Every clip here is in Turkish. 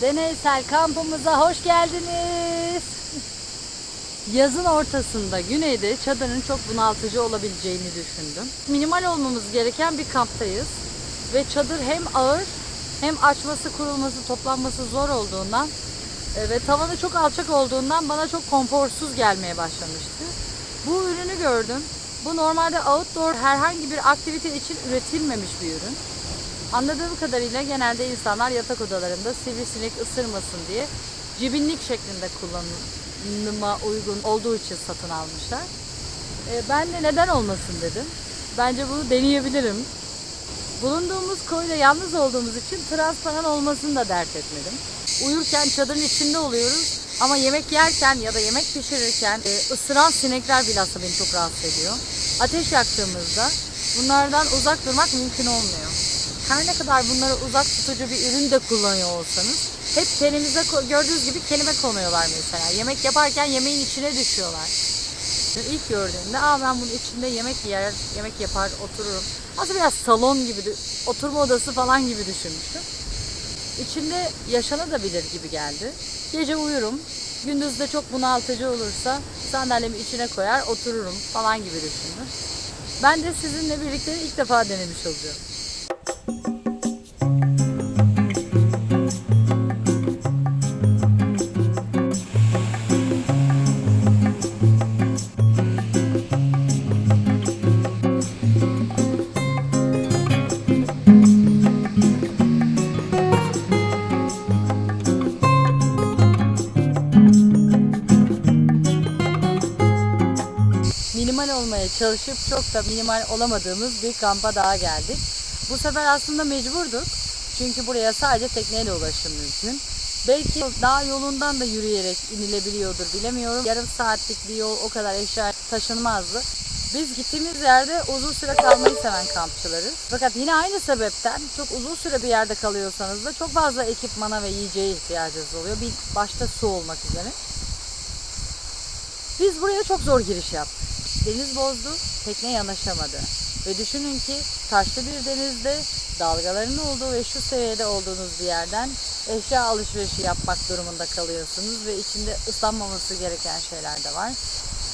Deneysel kampımıza hoş geldiniz. Yazın ortasında güneyde çadırın çok bunaltıcı olabileceğini düşündüm. Minimal olmamız gereken bir kamptayız. Ve çadır hem ağır hem açması, kurulması, toplanması zor olduğundan e, ve tavanı çok alçak olduğundan bana çok konforsuz gelmeye başlamıştı. Bu ürünü gördüm. Bu normalde outdoor herhangi bir aktivite için üretilmemiş bir ürün. Anladığım kadarıyla genelde insanlar yatak odalarında sivrisinek ısırmasın diye cibinlik şeklinde kullanıma uygun olduğu için satın almışlar. E, ben de neden olmasın dedim. Bence bunu deneyebilirim. Bulunduğumuz koyda yalnız olduğumuz için transparan olmasını da dert etmedim. Uyurken çadırın içinde oluyoruz ama yemek yerken ya da yemek pişirirken e, ısıran sinekler bilhassa beni çok rahatsız ediyor. Ateş yaktığımızda bunlardan uzak durmak mümkün olmuyor. Her ne kadar bunları uzak tutucu bir ürün de kullanıyor olsanız hep tenimize gördüğünüz gibi kelime konuyorlar mesela. Yemek yaparken yemeğin içine düşüyorlar. İlk gördüğümde aa ben bunun içinde yemek yer, yemek yapar, otururum. Aslında biraz salon gibi, oturma odası falan gibi düşünmüştüm. İçinde yaşanabilir gibi geldi. Gece uyurum. Gündüz de çok bunaltıcı olursa sandalyemi içine koyar otururum falan gibi düşündüm. Ben de sizinle birlikte ilk defa denemiş olacağım. Olmaya çalışıp çok da minimal olamadığımız bir kampa daha geldik. Bu sefer aslında mecburduk. Çünkü buraya sadece tekneyle ulaşım mümkün. Belki dağ yolundan da yürüyerek inilebiliyordur bilemiyorum. Yarım saatlik bir yol o kadar eşya taşınmazdı. Biz gittiğimiz yerde uzun süre kalmayı seven kampçılarız. Fakat yine aynı sebepten çok uzun süre bir yerde kalıyorsanız da çok fazla ekipmana ve yiyeceğe ihtiyacınız oluyor. Bir başta su olmak üzere. Biz buraya çok zor giriş yaptık. Deniz bozdu, tekne yanaşamadı. Ve düşünün ki taşlı bir denizde dalgaların olduğu ve şu seviyede olduğunuz bir yerden eşya alışverişi yapmak durumunda kalıyorsunuz ve içinde ıslanmaması gereken şeyler de var.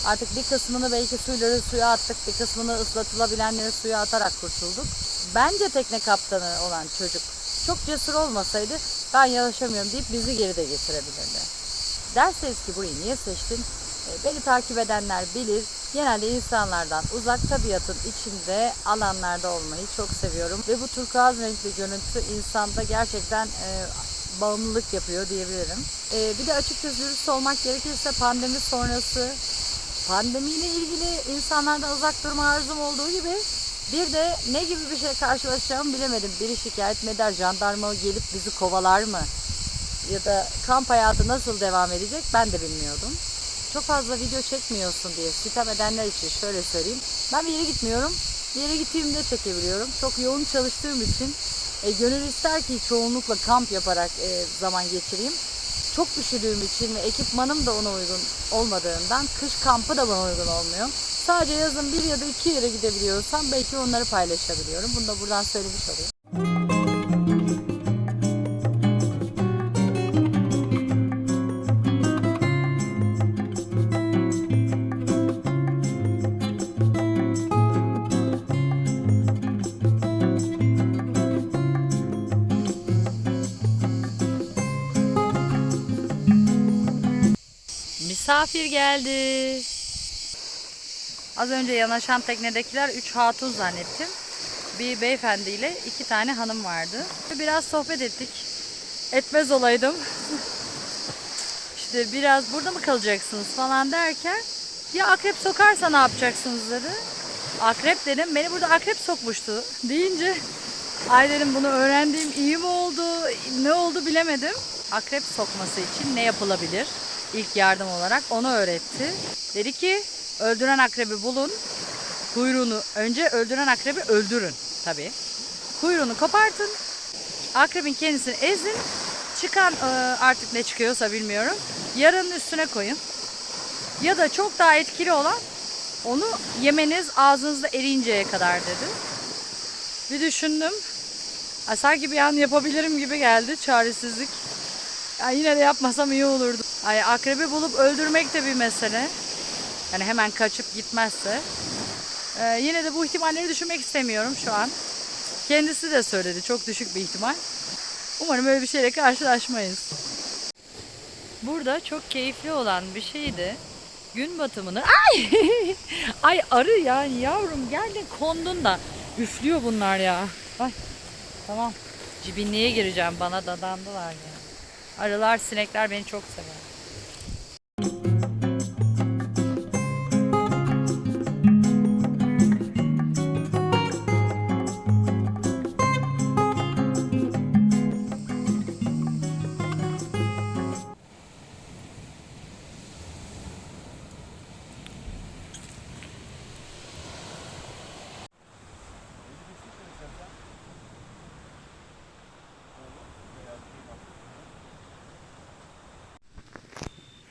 Artık bir kısmını belki suyları suya attık, bir kısmını ıslatılabilenleri suya atarak kurtulduk. Bence tekne kaptanı olan çocuk çok cesur olmasaydı ben yanaşamıyorum deyip bizi geri de getirebilirdi. Derseniz ki burayı niye seçtin? E, Beni takip edenler bilir. Genelde insanlardan uzak tabiatın içinde alanlarda olmayı çok seviyorum. Ve bu turkuaz renkli görüntü insanda gerçekten e, bağımlılık yapıyor diyebilirim. E, bir de açıkçası dürüst olmak gerekirse pandemi sonrası pandemiyle ilgili insanlardan uzak durma arzum olduğu gibi bir de ne gibi bir şey karşılaşacağımı bilemedim. Biri şikayet mi eder, jandarma gelip bizi kovalar mı? Ya da kamp hayatı nasıl devam edecek ben de bilmiyordum çok fazla video çekmiyorsun diye sitem edenler için şöyle söyleyeyim. Ben bir yere gitmiyorum. Bir yere gittiğimde çekebiliyorum. Çok yoğun çalıştığım için e, gönül ister ki çoğunlukla kamp yaparak e, zaman geçireyim. Çok üşüdüğüm için ve ekipmanım da ona uygun olmadığından kış kampı da bana uygun olmuyor. Sadece yazın bir ya da iki yere gidebiliyorsam belki onları paylaşabiliyorum. Bunu da buradan söylemiş olayım. Misafir geldi. Az önce yanaşan teknedekiler 3 hatun zannettim. Bir beyefendiyle iki tane hanım vardı. Biraz sohbet ettik. Etmez olaydım. işte biraz burada mı kalacaksınız falan derken ya akrep sokarsa ne yapacaksınız dedi. Akrep dedim. Beni burada akrep sokmuştu deyince ay dedim bunu öğrendiğim iyi mi oldu ne oldu bilemedim. Akrep sokması için ne yapılabilir? İlk yardım olarak onu öğretti. Dedi ki öldüren akrebi bulun. Kuyruğunu önce öldüren akrebi öldürün tabi. Kuyruğunu kopartın. Akrebin kendisini ezin. Çıkan e, artık ne çıkıyorsa bilmiyorum. Yaranın üstüne koyun. Ya da çok daha etkili olan onu yemeniz ağzınızda eriyinceye kadar dedi. Bir düşündüm. Sanki bir an yapabilirim gibi geldi çaresizlik. Ya yine de yapmasam iyi olurdu. Ay akrebi bulup öldürmek de bir mesele. Yani hemen kaçıp gitmezse. Ee, yine de bu ihtimalleri düşünmek istemiyorum şu an. Kendisi de söyledi çok düşük bir ihtimal. Umarım öyle bir şeyle karşılaşmayız. Burada çok keyifli olan bir şeydi. Gün batımını... Ay! Ay arı ya yavrum geldin kondun da. Üflüyor bunlar ya. Ay tamam. Cibinliğe gireceğim bana dadandılar ya. Arılar, sinekler beni çok sever.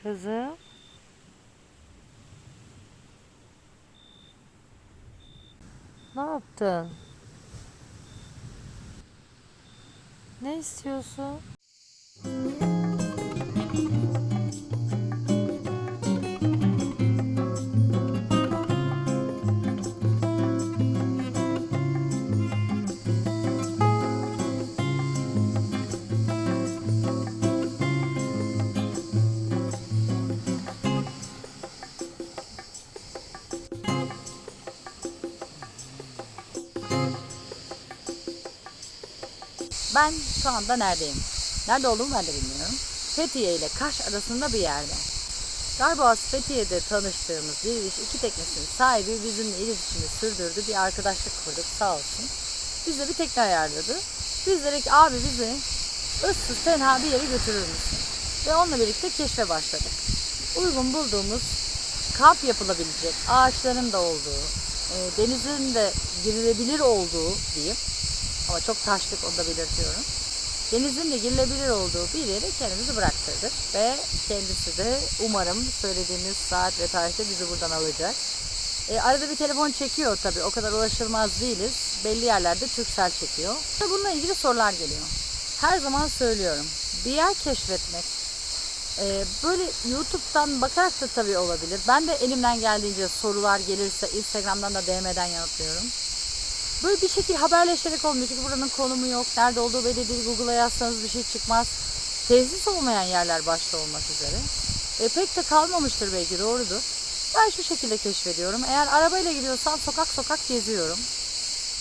Kızım. Ne yaptın? Ne istiyorsun? Ben şu anda neredeyim? Nerede olduğumu ben de bilmiyorum. Fethiye ile Kaş arasında bir yerde. Darboğaz Fethiye'de tanıştığımız bir iş iki teknesinin sahibi bizimle iletişimi sürdürdü. Bir arkadaşlık kurduk sağ olsun. Bize bir tekne ayarladı. Biz dedik abi bizi ıssız tenha bir yere götürür müsün? Ve onunla birlikte keşfe başladık. Uygun bulduğumuz kamp yapılabilecek ağaçların da olduğu, e, denizin de girilebilir olduğu diyeyim. Ama çok taşlık onu da belirtiyorum. Denizin de girilebilir olduğu bir yere kendimizi bıraktırdık. Ve kendisi de umarım söylediğimiz saat ve tarihte bizi buradan alacak. E, arada bir telefon çekiyor tabii. O kadar ulaşılmaz değiliz. Belli yerlerde Türksel çekiyor. Bununla ilgili sorular geliyor. Her zaman söylüyorum. Bir yer keşfetmek. e, böyle YouTube'dan bakarak da tabii olabilir. Ben de elimden geldiğince sorular gelirse Instagram'dan da DM'den yanıtlıyorum. Böyle bir şekilde haberleşerek olmuyor. Çünkü buranın konumu yok. Nerede olduğu belli değil. Google'a yazsanız bir şey çıkmaz. Tesis olmayan yerler başta olmak üzere. E, pek de kalmamıştır belki doğrudur. Ben şu şekilde keşfediyorum. Eğer arabayla gidiyorsam sokak sokak geziyorum.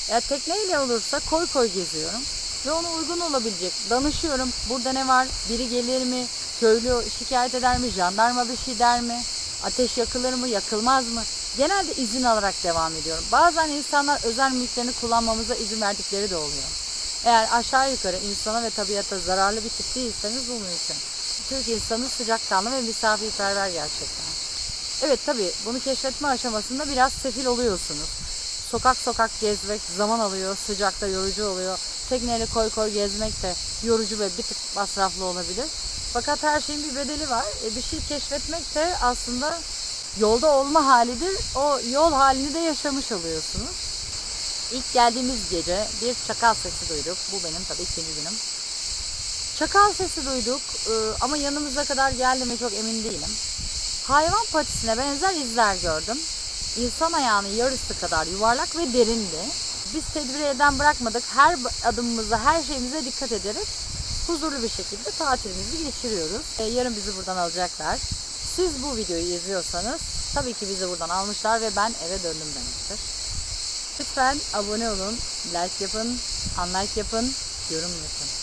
Eğer tekneyle olursa koy koy geziyorum. Ve ona uygun olabilecek. Danışıyorum. Burada ne var? Biri gelir mi? Köylü şikayet eder mi? Jandarma bir şey der mi? Ateş yakılır mı? Yakılmaz mı? Genelde izin alarak devam ediyorum. Bazen insanlar özel mülklerini kullanmamıza izin verdikleri de oluyor. Eğer aşağı yukarı insana ve tabiata zararlı bir tip değilseniz bu mümkün. Türk insanı sıcakkanlı ve misafirperver gerçekten. Evet tabii bunu keşfetme aşamasında biraz sefil oluyorsunuz. Sokak sokak gezmek zaman alıyor, sıcakta yorucu oluyor. Tekneyle koy koy gezmek de yorucu ve bir tık masraflı olabilir. Fakat her şeyin bir bedeli var. E, bir şey keşfetmek de aslında yolda olma halidir. O yol halini de yaşamış oluyorsunuz. İlk geldiğimiz gece bir çakal sesi duyduk. Bu benim tabii ikinci günüm. Çakal sesi duyduk e, ama yanımıza kadar geldi mi çok emin değilim. Hayvan patisine benzer izler gördüm. İnsan ayağının yarısı kadar yuvarlak ve derindi. Biz tedbiri elden bırakmadık. Her adımımıza, her şeyimize dikkat ederek huzurlu bir şekilde tatilimizi geçiriyoruz. E, yarın bizi buradan alacaklar. Siz bu videoyu izliyorsanız tabii ki bizi buradan almışlar ve ben eve döndüm demektir. Lütfen abone olun, like yapın, unlike yapın, yorum yapın.